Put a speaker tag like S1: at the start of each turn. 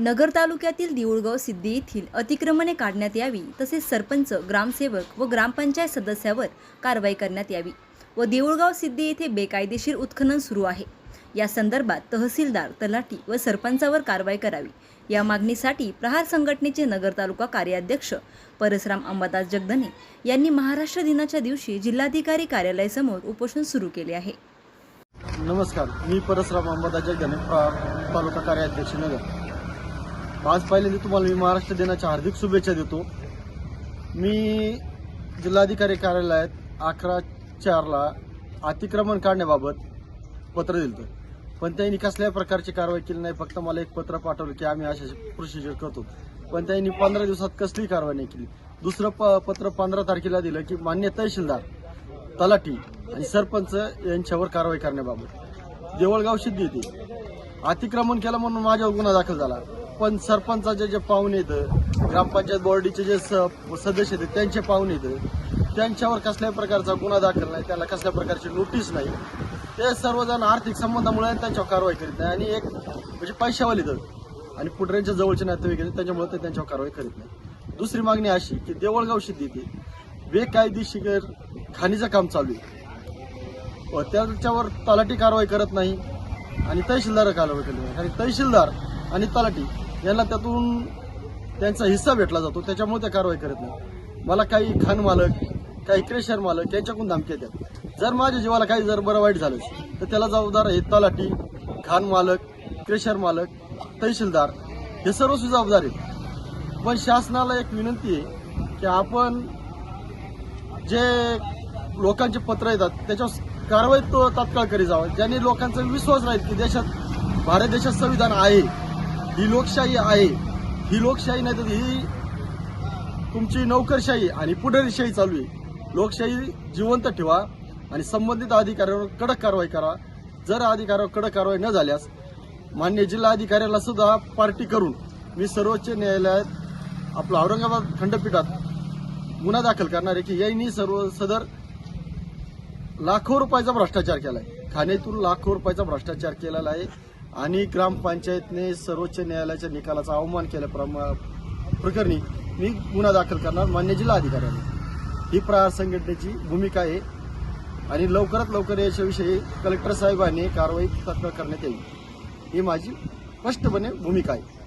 S1: नगर तालुक्यातील देऊळगाव सिद्धी येथील अतिक्रमणे काढण्यात यावी तसेच सरपंच ग्रामसेवक व ग्रामपंचायत सदस्यावर कारवाई करण्यात यावी व देऊळगाव सिद्धी येथे बेकायदेशीर उत्खनन सुरू आहे. या संदर्भात तहसीलदार तलाठी व सरपंचावर कारवाई करावी. या मागणीसाठी प्रहार संघटनेचे नगर तालुका कार्याध्यक्ष परसराम अंबादास जगदने यांनी महाराष्ट्र दिनाच्या दिवशी जिल्हाधिकारी कार्यालयासमोर उपोषण सुरू केले आहे.
S2: नमस्कार मी परसराम अंबादास जगदने तालुका कार्याध्यक्ष नगर. आज पहिल्यांदा तुम्हाला मी महाराष्ट्र दिनाच्या हार्दिक शुभेच्छा देतो. मी जिल्हाधिकारी कार्यालयात अकरा चारला अतिक्रमण काढण्याबाबत पत्र दिलं पण त्यांनी कसल्याही प्रकारची कारवाई केली नाही फक्त मला एक पत्र पाठवलं की आम्ही अशा प्रोसिजर करतो. पण त्यांनी पंधरा दिवसात कसली कारवाई नाही केली. दुसरं प पत्र पंधरा तारखेला दिलं की मान्य तहसीलदार तलाठी आणि सरपंच यांच्यावर कारवाई करण्याबाबत. देवळगाव सिद्धी येते अतिक्रमण केलं म्हणून माझ्यावर गुन्हा दाखल झाला. पण सरपंचाचे जे पाहुणे येतं ग्रामपंचायत बॉडीचे जे स- सदस्य आहेत त्यांचे पाहुणे येतं त्यांच्यावर कसल्याही प्रकारचा गुन्हा दाखल नाही त्याला कसल्या प्रकारची नोटीस नाही. ते सर्वजण आर्थिक संबंधामुळे त्यांच्यावर कारवाई करीत नाही आणि एक म्हणजे पैशावाली तर आणि पुढऱ्यांच्या जवळचे नातेवाईक आहेत त्यांच्यामुळे ते त्यांच्यावर कारवाई करीत नाही. दुसरी मागणी अशी की देवळगाव शेती येते बेकायदेशीर खाणीचं काम चालू आहे. व त्याच्यावर तलाठी कारवाई करत नाही आणि तहसीलदार कारवाई करत नाही. आणि तहसीलदार आणि तलाठी यांना त्यातून त्यांचा हिस्सा भेटला जातो. त्याच्यामुळे त्या कारवाई करत नाही. मला काही खान मालक काही क्रेशर मालक यांच्याकडून धमक्या येतात जर माझ्या जीवाला काही जर बरं वाईट झालं तर त्याला जबाबदार हे तलाठी खान मालक क्रेशर मालक तहसीलदार हे सर्व जबाबदार आहेत. पण शासनाला एक विनंती आहे की आपण जे लोकांचे पत्र येतात त्याच्यावर कारवाई तो तात्काळ करी जावं. ज्याने लोकांचा विश्वास राहील की देशात भारत देशात संविधान आहे. ही लोकशाही आहे. ही लोकशाही नाही तर ही तुमची नोकरशाही आणि पुढारीशाही चालू आहे. लोकशाही जिवंत ठेवा आणि संबंधित अधिकाऱ्यांवर कडक कारवाई करा. जर अधिकाऱ्यावर कडक कारवाई न झाल्यास मान्य जिल्हाधिकाऱ्याला सुद्धा पार्टी करून मी सर्वोच्च न्यायालयात आपलं औरंगाबाद खंडपीठात गुन्हा दाखल करणार आहे की यांनी सर्व सदर लाखो रुपयाचा भ्रष्टाचार केलाय. खाण्यातून लाखो रुपयाचा भ्रष्टाचार केलेला आहे. आणि ग्रामपंचायतने सर्वोच्च न्यायालयाच्या निकालाचा अवमान केल्या प्रकरणी मी गुन्हा दाखल करणार मान्य जिल्हा अधिकाऱ्याने. ही प्रहार संघटनेची भूमिका आहे आणि लवकरात लवकर याच्याविषयी कलेक्टर साहेबांनी कारवाई तत्पर करण्यात येईल. ही माझी स्पष्टपणे भूमिका आहे.